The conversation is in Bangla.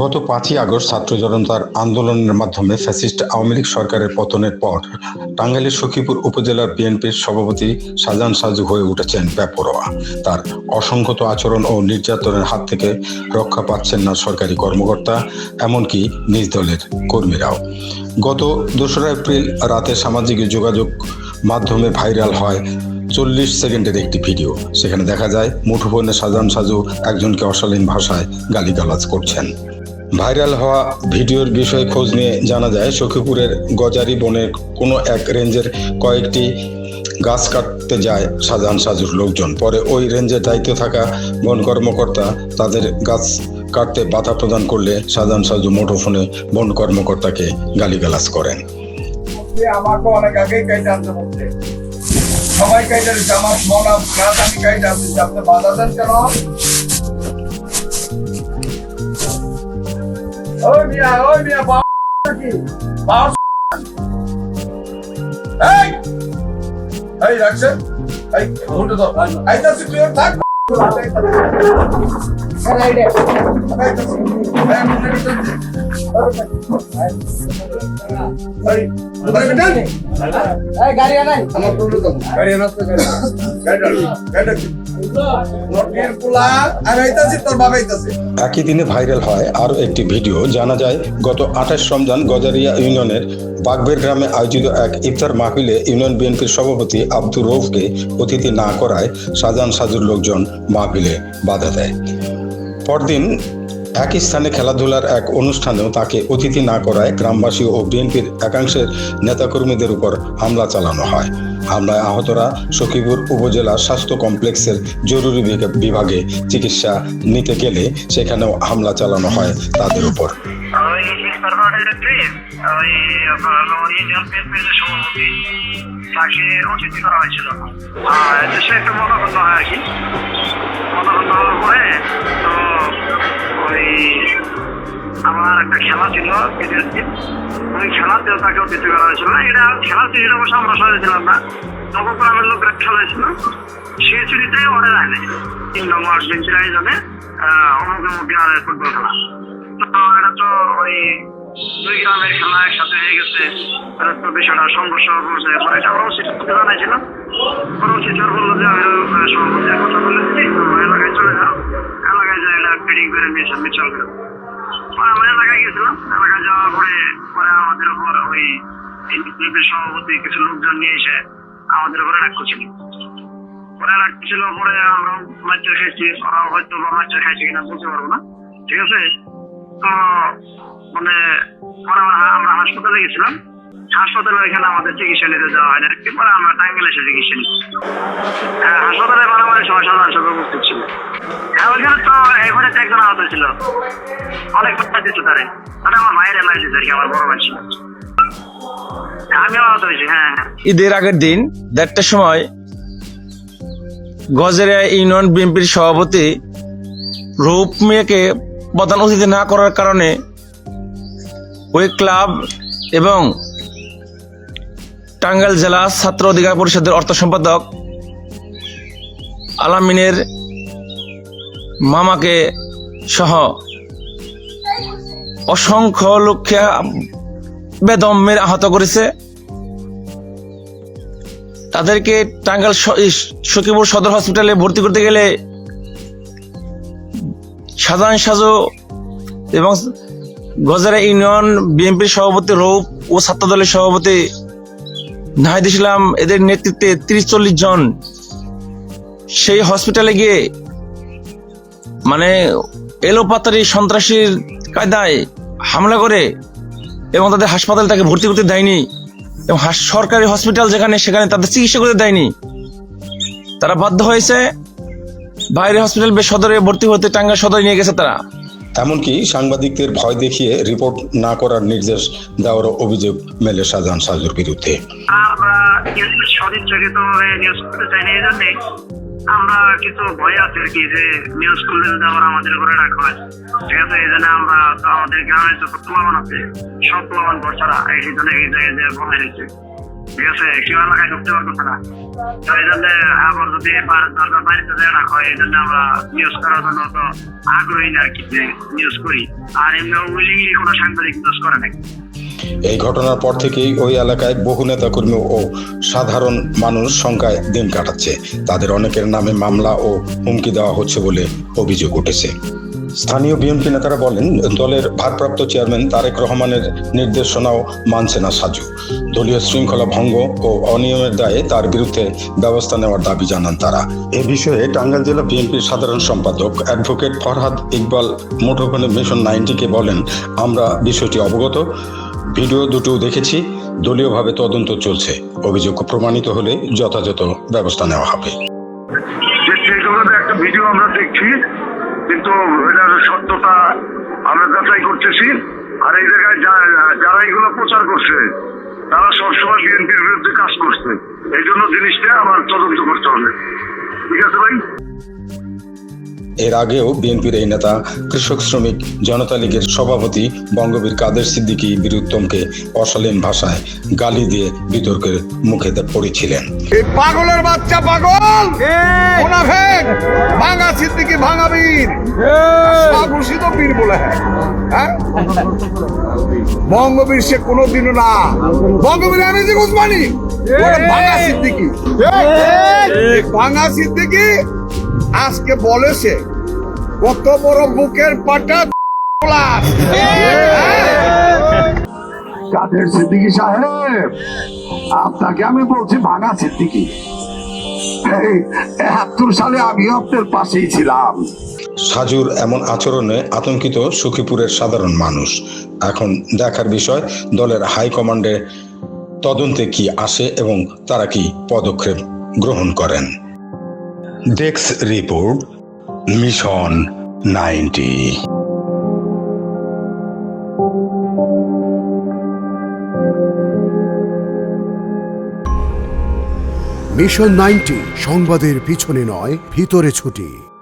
গত পাঁচই আগস্ট ছাত্র জনতার আন্দোলনের মাধ্যমে ফ্যাসিস্ট আওয়ামী লীগ সরকারের পতনের পর টাঙ্গাইলের সখীপুর উপজেলার বিএনপির সভাপতি সাজান সাজু হয়ে উঠেছেন বেপরোয়া। তার অসংগত আচরণ ও নির্যাতনের হাত থেকে রক্ষা পাচ্ছেন না সরকারি কর্মকর্তা, এমনকি নিজ দলের কর্মীরাও। গত দোসরা এপ্রিল রাতে সামাজিক যোগাযোগ মাধ্যমে ভাইরাল হয় চল্লিশ সেকেন্ডের একটি ভিডিও। সেখানে দেখা যায়, মুঠোফোনে সাজান সাজু একজনকে অশালীন ভাষায় গালিগালাজ করছেন। ভাইরাল হওয়া ভিডিওর বিষয়ে খোঁজ নিয়ে জানা যায়, সখীপুরের গজারি বনের কোনো এক রেঞ্জের কয়েকটি গাছ কাটতে যায় সাজান সাজুর লোকজন। পরে ওই রেঞ্জে দায়িত্ব থাকা বন কর্মকর্তা তাদের গাছ কাটতে বাধা প্রদান করলে সাজান সাজু মুঠোফোনে বন কর্মকর্তাকে গালিগালাজ করেন। আমাকে অনেক আগেই সবাই কাইটা দিচ্ছে, আমার মন গাছ আমি কাইটা আপনি বাধা দেন কেন? ওই মিয়া ওই মিয়া কি বাবা এই! এই রাখছেন এই ঘুরতে দাও। আইতাছি তুই থাক। একই দিনে ভাইরাল হয় আরও একটি ভিডিও। জানা যায়, গত আঠাশ রমজান গজারিয়া ইউনিয়নের বাগবের গ্রামে আয়োজিত এক ইফতার মাহফিলে ইউনিয়ন বিএনপির সভাপতি আব্দুর রৌফকে অতিথি না করায় শাহজাহান সাজুর লোকজন মাহফিলে বাধা দেয়। পরদিন একই স্থানে খেলাধুলার এক অনুষ্ঠানেও তাকে অতিথি না করায় গ্রামবাসী ও বিএনপির একাংশের নেতাকর্মীদের উপর হামলা চালানো হয়। হামলায় আহতরা সখীপুর উপজেলা স্বাস্থ্য কমপ্লেক্সের জরুরি বিভাগে- চিকিৎসা নিতে গেলে সেখানেও হামলা চালানো হয় তাদের উপর। তাকে অতিথি করা হয়েছিল। আর দেশে একটু মতাগত হয় আর কি। মতাগত একটা খেলা ছিল ওই খেলাতেও তাকে অতিথি করা হয়েছিল। এটা খেলা ছিল অবশ্য আমরা সবাই ছিলাম না। নবগ্রামের লোকরা খেলাইছিল সে চুরিতে ওরা যায় তিন নম্বর অমুক অমুক গ্রামের ফুটবল খেলা। তো এটা তো ওই দুই গ্রামের খেলা একসাথে হয়ে গেছে। এটা তো বিষয়টা সংঘর্ষ করছে। পরে এটা আমরা উচিত জানাইছিলাম পরে উচিত বলল যে আমি আহ, কথা বলেছি। এলাকায় চলে যাও। এলাকায় যাই এটা ফিটিং করে নিয়েছে করে। পরে আমরা এলাকায় এলাকায় যাওয়ার পরে পরে আমাদের ওই সভাপতি কিছু লোকজন নিয়ে এসে আমাদের উপরে রাগ করছিল। পরে রাগ পরে আমরা মাছের খাইছি, ওরা হয়তো বা খাইছি কিনা বলতে পারব না। ঠিক আছে? তো মানে আমরা হাসপাতালে গেছিলাম। হাসপাতালে ওইখানে আমাদের চিকিৎসা নিতে যাওয়া আমরা এসে চিকিৎসা নিই। হ্যাঁ, হাসপাতালে সাধারণ উপস্থিত ছিল। হ্যাঁ ওইখানে তো এখানে একজন আহত ছিল। অনেক কথা তারে। আমার মায়ের এলাকায় আর কি আমার বড় ভাই ছিল। হ্যাঁ হ্যাঁ ঈদের আগের দিন দেড়টার সময় গজেরিয়া ইউনিয়ন বিএনপির সভাপতি রূপ মিয়াকে প্রধান অতিথি না করার কারণে ওই ক্লাব এবং টাঙ্গাইল জেলা ছাত্র অধিকার পরিষদের অর্থ সম্পাদক আলামিনের মামাকে সহ অসংখ্য লোককে বেদম আহত করেছে। তাদেরকে টাঙ্গাইল সখীপুর সদর হসপিটালে ভর্তি করতে গেলে সাধারণ সাজু এবং গজারা ইউনিয়ন বিএনপির সভাপতি রৌপ ও ছাত্র দলের সভাপতি নাহিদ ইসলাম এদের নেতৃত্বে তিরিশ চল্লিশ জন। সেই হসপিটালে গিয়ে মানে এলোপাতারি সন্ত্রাসীর কায়দায় হামলা করে এবং তাদের হাসপাতালে তাকে ভর্তি করতে দেয়নি এবং সরকারি হসপিটাল যেখানে, সেখানে তাদের চিকিৎসা করতে দেয়নি। তারা বাধ্য হয়েছে বাইরে হসপিটাল সদরে ভর্তি হতে টাঙ্গা সদরে নিয়ে গেছে তারা। এমনকি সাংবাদিকদের ভয় দেখিয়ে রিপোর্ট না করার নির্দেশ দেওয়ারও অভিযোগ মেলে শাহজাহান সাজুর বিরুদ্ধে। আমরা কিছু ভয় আছে আর কি যে নিউজ করলে যদি আবার আমাদের উপরে রাখা হয়। ঠিক আছে, এই জন্য আমরা আমাদের গ্রামে যত প্লাবন আছে, সব প্লাবন করছাড়া এই জন্য এই জায়গায় যে বলে রেখেছি এই ঘটনার পর থেকেই ওই এলাকায় বহু নেতাকর্মী ও সাধারণ মানুষ সংখ্যায় দিন কাটাচ্ছে। তাদের অনেকের নামে মামলা ও হুমকি দেওয়া হচ্ছে বলে অভিযোগ উঠেছে। স্থানীয় বিএনপি নেতারা বলেন, দলের ভারপ্রাপ্ত চেয়ারম্যান তারেক রহমানের নির্দেশনাও মানছে না সাজু। দলীয় শৃঙ্খলা ভঙ্গ ও অনিয়মের দায়ে তার বিরুদ্ধে ব্যবস্থা নেওয়ার দাবি জানান তারা। এ বিষয়ে টাঙ্গাইল জেলা বিএনপির সাধারণ সম্পাদক অ্যাডভোকেট ফরহাদ ইকবাল মুঠোফোনে মিশন নাইনটিকে বলেন, আমরা বিষয়টি অবগত, ভিডিও দুটো দেখেছি, দলীয়ভাবে তদন্ত চলছে। অভিযোগ প্রমাণিত হলে যথাযথ ব্যবস্থা নেওয়া হবে। একটা ভিডিও আমরা দেখছি, কিন্তু এটার সত্যতা আমরা যাচাই করতেছি, আর এই জায়গায় যারা এগুলো প্রচার করছে তারা সবসময় বিএনপির বিরুদ্ধে কাজ করছে। এই জন্য জিনিসটা আমার তদন্ত করতে হবে। ঠিক আছে ভাই? এর আগেও বিএনপির এই নেতা কৃষক শ্রমিক জনতা লীগের সভাপতি বঙ্গবীর কাদের সিদ্দিকী বীরুত্তমকে অশালীন ভাষায় গালি দিয়ে বিতর্কের মুখে পড়েছিলেন। এই পাগলের বাচ্চা পাগল! মুনাফেক ভাঙা সিদ্দিকি ভাঙা বীর। ঘোষিত বীর বলে হ্যাঁ। হ্যাঁ? বঙ্গবীর সে কোনোদিনও না। বঙ্গবীর আমি যে উসমানি ভাঙা সিদ্দিকি। ভাঙা সিদ্দিকি আজকে বলেছে কত বড় বুকের পাটা কাদের সিদ্দিকি সাহেব? আপনাকে আমি বলছি ভাঙা সিদ্দিকি। একাত্তর সালে আমি আপনার পাশেই ছিলাম। সাজুর এমন আচরণে আতঙ্কিত সুখীপুরের সাধারণ মানুষ। এখন দেখার বিষয় দলের হাইকমান্ডে তদন্তে কি আসে এবং তারা কি পদক্ষেপ গ্রহণ করেন? Desk report mission ninety mission ninety সংবাদের পিছনে নয় ভিতরে ছুটি।